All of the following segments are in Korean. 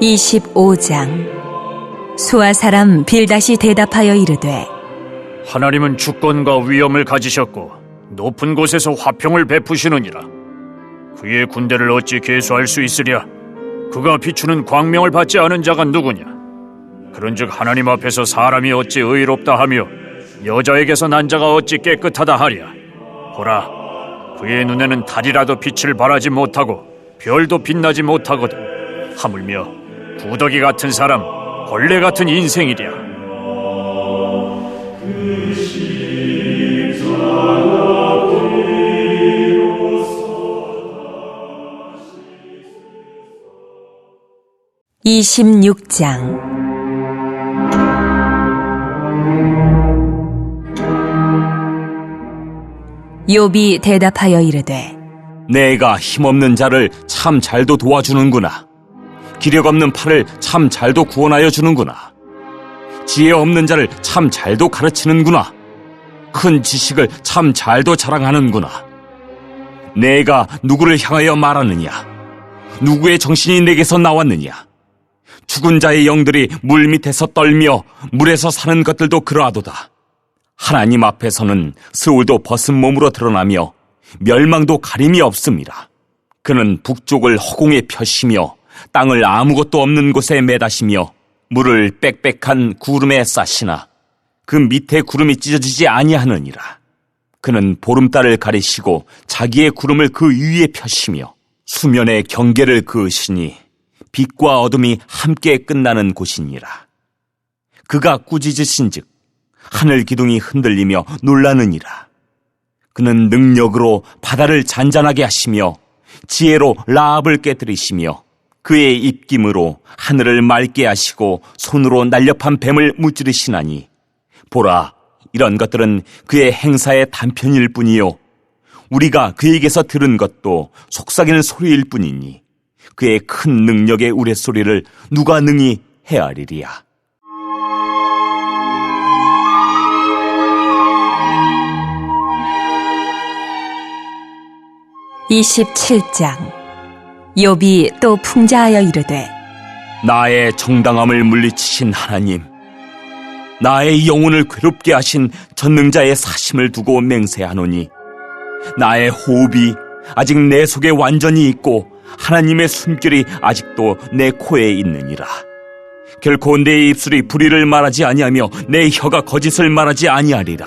25장 수아 사람 빌다시 대답하여 이르되 하나님은 주권과 위엄을 가지셨고 높은 곳에서 화평을 베푸시느니라. 그의 군대를 어찌 계수할 수 있으랴? 그가 비추는 광명을 받지 않은 자가 누구냐? 그런즉 하나님 앞에서 사람이 어찌 의롭다 하며 여자에게서 난 자가 어찌 깨끗하다 하랴? 보라, 그의 눈에는 달이라도 빛을 발하지 못하고 별도 빛나지 못하거든. 하물며 구더기 같은 사람, 벌레 같은 인생이랴. 이십육장 욥이 대답하여 이르되 내가 힘없는 자를 참 잘도 도와주는구나. 기력 없는 팔을 참 잘도 구원하여 주는구나. 지혜 없는 자를 참 잘도 가르치는구나. 큰 지식을 참 잘도 자랑하는구나. 내가 누구를 향하여 말하느냐? 누구의 정신이 내게서 나왔느냐? 죽은 자의 영들이 물 밑에서 떨며 물에서 사는 것들도 그러하도다. 하나님 앞에서는 스울도 벗은 몸으로 드러나며 멸망도 가림이 없습니다. 그는 북쪽을 허공에 펴시며 땅을 아무것도 없는 곳에 매다시며 물을 빽빽한 구름에 싸시나 그 밑에 구름이 찢어지지 아니하느니라. 그는 보름달을 가리시고 자기의 구름을 그 위에 펴시며 수면의 경계를 그으시니 빛과 어둠이 함께 끝나는 곳이니라. 그가 꾸짖으신즉 하늘 기둥이 흔들리며 놀라느니라. 그는 능력으로 바다를 잔잔하게 하시며 지혜로 라합을 깨뜨리시며 그의 입김으로 하늘을 맑게 하시고 손으로 날렵한 뱀을 무찌르시나니 보라 이런 것들은 그의 행사의 단편일 뿐이요 우리가 그에게서 들은 것도 속삭이는 소리일 뿐이니 그의 큰 능력의 우레소리를 누가 능히 헤아리리야. 이십칠장 욥이 또 풍자하여 이르되 나의 정당함을 물리치신 하나님, 나의 영혼을 괴롭게 하신 전능자의 사심을 두고 맹세하노니, 나의 호흡이 아직 내 속에 완전히 있고 하나님의 숨결이 아직도 내 코에 있느니라. 결코 내 입술이 불의를 말하지 아니하며 내 혀가 거짓을 말하지 아니하리라.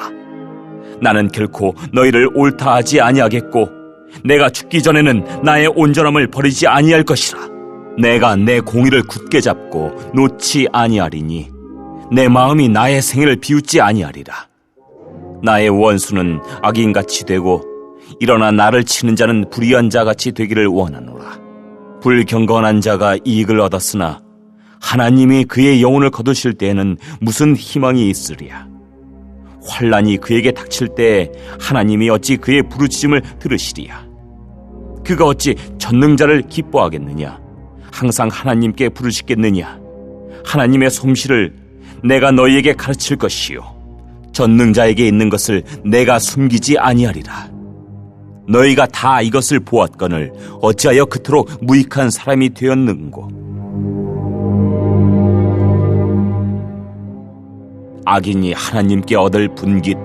나는 결코 너희를 옳다 하지 아니하겠고 내가 죽기 전에는 나의 온전함을 버리지 아니할 것이라. 내가 내 공의를 굳게 잡고 놓지 아니하리니 내 마음이 나의 생애를 비웃지 아니하리라. 나의 원수는 악인같이 되고 일어나 나를 치는 자는 불의한 자같이 되기를 원하노라. 불경건한 자가 이익을 얻었으나 하나님이 그의 영혼을 거두실 때에는 무슨 희망이 있으랴. 환란이 그에게 닥칠 때 하나님이 어찌 그의 부르짖음을 들으시리야. 그가 어찌 전능자를 기뻐하겠느냐? 항상 하나님께 부르짖겠느냐? 하나님의 솜씨를 내가 너희에게 가르칠 것이요. 전능자에게 있는 것을 내가 숨기지 아니하리라. 너희가 다 이것을 보았거늘 어찌하여 그토록 무익한 사람이 되었는고? 악인이 하나님께 얻을 분깃,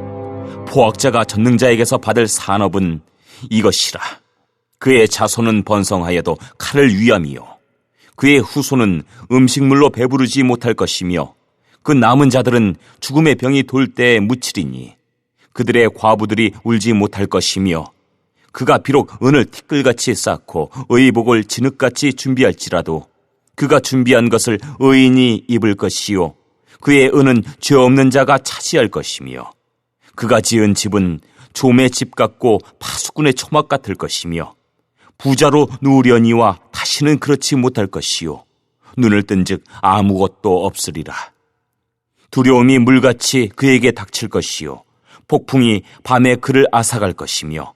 포악자가 전능자에게서 받을 산업은 이것이라. 그의 자손은 번성하여도 칼을 위함이요. 그의 후손은 음식물로 배부르지 못할 것이며 그 남은 자들은 죽음의 병이 돌 때에 묻히리니 그들의 과부들이 울지 못할 것이며 그가 비록 은을 티끌같이 쌓고 의복을 진흙같이 준비할지라도 그가 준비한 것을 의인이 입을 것이요 그의 은은 죄 없는 자가 차지할 것이며 그가 지은 집은 조의 집 같고 파수꾼의 초막 같을 것이며 부자로 누우려니와 다시는 그렇지 못할 것이요. 눈을 뜬즉 아무것도 없으리라. 두려움이 물같이 그에게 닥칠 것이요. 폭풍이 밤에 그를 앗아갈 것이며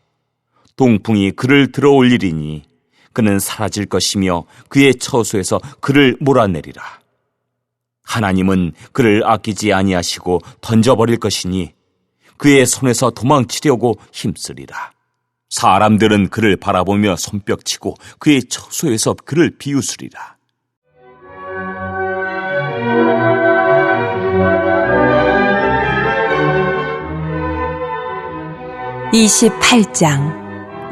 동풍이 그를 들어 올리리니 그는 사라질 것이며 그의 처소에서 그를 몰아내리라 하나님은 그를 아끼지 아니하시고 던져버릴 것이니 그의 손에서 도망치려고 힘쓰리라. 사람들은 그를 바라보며 손뼉치고 그의 처소에서 그를 비웃으리라. 28장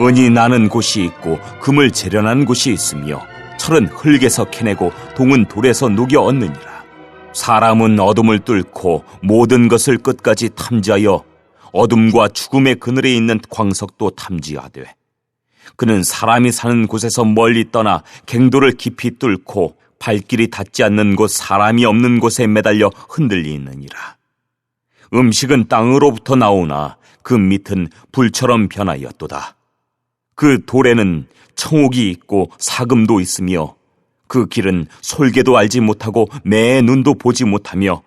은이 나는 곳이 있고 금을 재련한 곳이 있으며 철은 흙에서 캐내고 동은 돌에서 녹여 얻느니라. 사람은 어둠을 뚫고 모든 것을 끝까지 탐지하여 어둠과 죽음의 그늘에 있는 광석도 탐지하되 그는 사람이 사는 곳에서 멀리 떠나 갱도를 깊이 뚫고 발길이 닿지 않는 곳 사람이 없는 곳에 매달려 흔들리느니라. 음식은 땅으로부터 나오나 그 밑은 불처럼 변하였도다. 그 돌에는 청옥이 있고 사금도 있으며 그 길은 솔개도 알지 못하고 매의 눈도 보지 못하며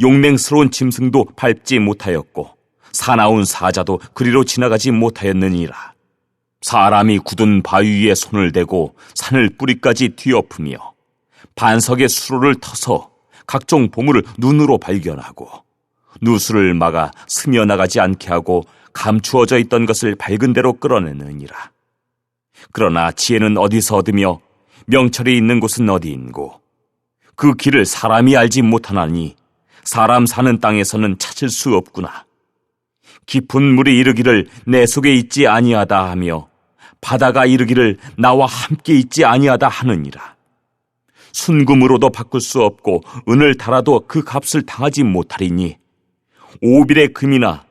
용맹스러운 짐승도 밟지 못하였고 사나운 사자도 그리로 지나가지 못하였느니라. 사람이 굳은 바위 위에 손을 대고 산을 뿌리까지 뒤엎으며 반석의 수로를 터서 각종 보물을 눈으로 발견하고 누수를 막아 스며나가지 않게 하고 감추어져 있던 것을 밝은 대로 끌어내느니라. 그러나 지혜는 어디서 얻으며 명철이 있는 곳은 어디인고 그 길을 사람이 알지 못하나니 사람 사는 땅에서는 찾을 수 없구나. 깊은 물이 이르기를 내 속에 있지 아니하다 하며 바다가 이르기를 나와 함께 있지 아니하다 하느니라. 순금으로도 바꿀 수 없고 은을 달아도 그 값을 당하지 못하리니 오빌의 금이나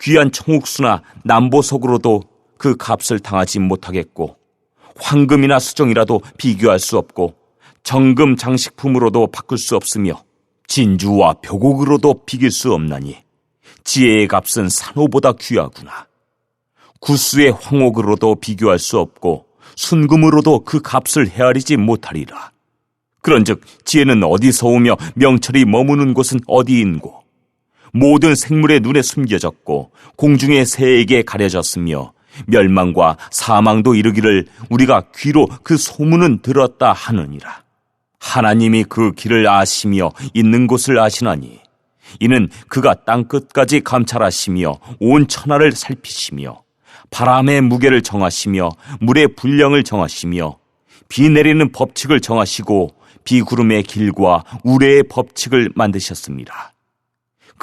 귀한 청옥수나 남보석으로도 그 값을 당하지 못하겠고 황금이나 수정이라도 비교할 수 없고 정금 장식품으로도 바꿀 수 없으며 진주와 벼곡으로도 비길 수 없나니 지혜의 값은 산호보다 귀하구나. 구스의 황옥으로도 비교할 수 없고 순금으로도 그 값을 헤아리지 못하리라. 그런즉 지혜는 어디서 오며 명철이 머무는 곳은 어디인고 모든 생물의 눈에 숨겨졌고 공중의 새에게 가려졌으며 멸망과 사망도 이르기를 우리가 귀로 그 소문은 들었다 하느니라. 하나님이 그 길을 아시며 있는 곳을 아시나니 이는 그가 땅 끝까지 감찰하시며 온 천하를 살피시며 바람의 무게를 정하시며 물의 분량을 정하시며 비 내리는 법칙을 정하시고 비구름의 길과 우레의 법칙을 만드셨습니다.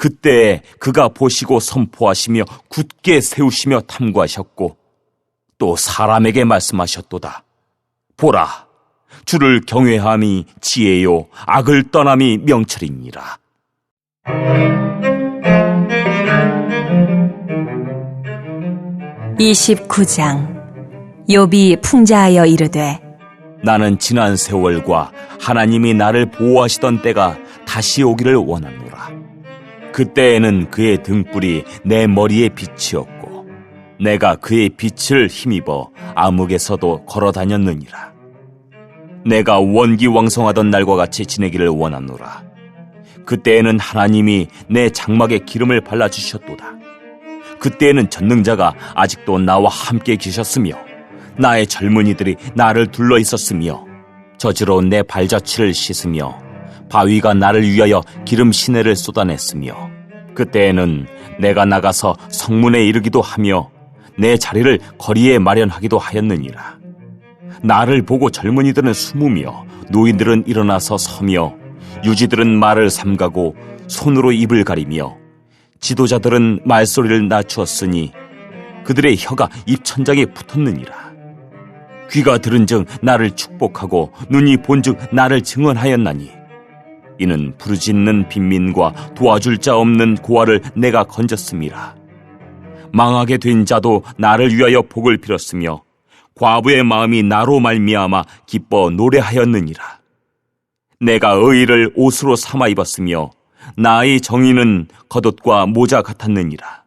그때 그가 보시고 선포하시며 굳게 세우시며 탐구하셨고 또 사람에게 말씀하셨도다. 보라, 주를 경외함이 지혜요, 악을 떠남이 명철이니라. 29장 욥이 풍자하여 이르되 나는 지난 세월과 하나님이 나를 보호하시던 때가 다시 오기를 원하노라. 그때에는 그의 등불이 내 머리에 빛이었고, 내가 그의 빛을 힘입어 암흑에서도 걸어 다녔느니라. 내가 원기 왕성하던 날과 같이 지내기를 원하노라. 그때에는 하나님이 내 장막에 기름을 발라 주셨도다. 그때에는 전능자가 아직도 나와 함께 계셨으며, 나의 젊은이들이 나를 둘러 있었으며 저지로 내 발자취를 씻으며 바위가 나를 위하여 기름 시내를 쏟아냈으며 그때에는 내가 나가서 성문에 이르기도 하며 내 자리를 거리에 마련하기도 하였느니라. 나를 보고 젊은이들은 숨으며 노인들은 일어나서 서며 유지들은 말을 삼가고 손으로 입을 가리며 지도자들은 말소리를 낮추었으니 그들의 혀가 입천장에 붙었느니라. 귀가 들은즉 나를 축복하고 눈이 본즉 나를 증언하였나니 이는 부르짖는 빈민과 도와줄 자 없는 고아를 내가 건졌습니다. 망하게 된 자도 나를 위하여 복을 빌었으며 과부의 마음이 나로 말미암아 기뻐 노래하였느니라. 내가 의를 옷으로 삼아 입었으며 나의 정의는 겉옷과 모자 같았느니라.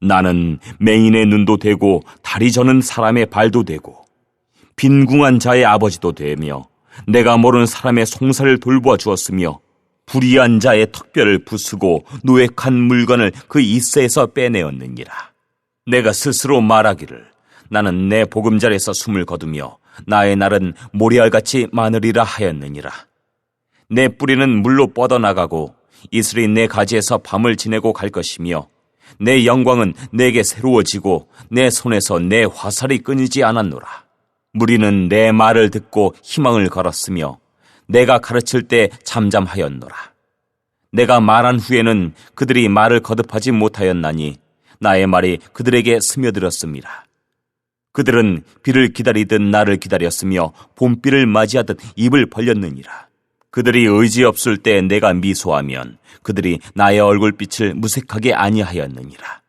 나는 맹인의 눈도 되고 다리 저는 사람의 발도 되고 빈궁한 자의 아버지도 되며 내가 모르는 사람의 송사를 돌보아 주었으며 불의한 자의 턱뼈를 부수고 노획한 물건을 그 이세에서 빼내었느니라. 내가 스스로 말하기를 나는 내 보금자리에서 숨을 거두며 나의 날은 모리알같이 많으리라 하였느니라. 내 뿌리는 물로 뻗어나가고 이슬이 내 가지에서 밤을 지내고 갈 것이며 내 영광은 내게 새로워지고 내 손에서 내 화살이 끊이지 않았노라. 무리는 내 말을 듣고 희망을 걸었으며 내가 가르칠 때 잠잠하였노라. 내가 말한 후에는 그들이 말을 거듭하지 못하였나니 나의 말이 그들에게 스며들었습니다. 그들은 비를 기다리듯 나를 기다렸으며 봄비를 맞이하듯 입을 벌렸느니라. 그들이 의지 없을 때 내가 미소하면 그들이 나의 얼굴빛을 무색하게 아니하였느니라.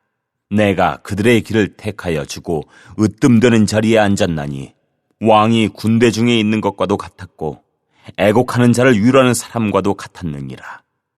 내가 그들의 길을 택하여 주고 으뜸되는 자리에 앉았나니 왕이 군대 중에 있는 것과도 같았고 애곡하는 자를 위로하는 사람과도 같았느니라.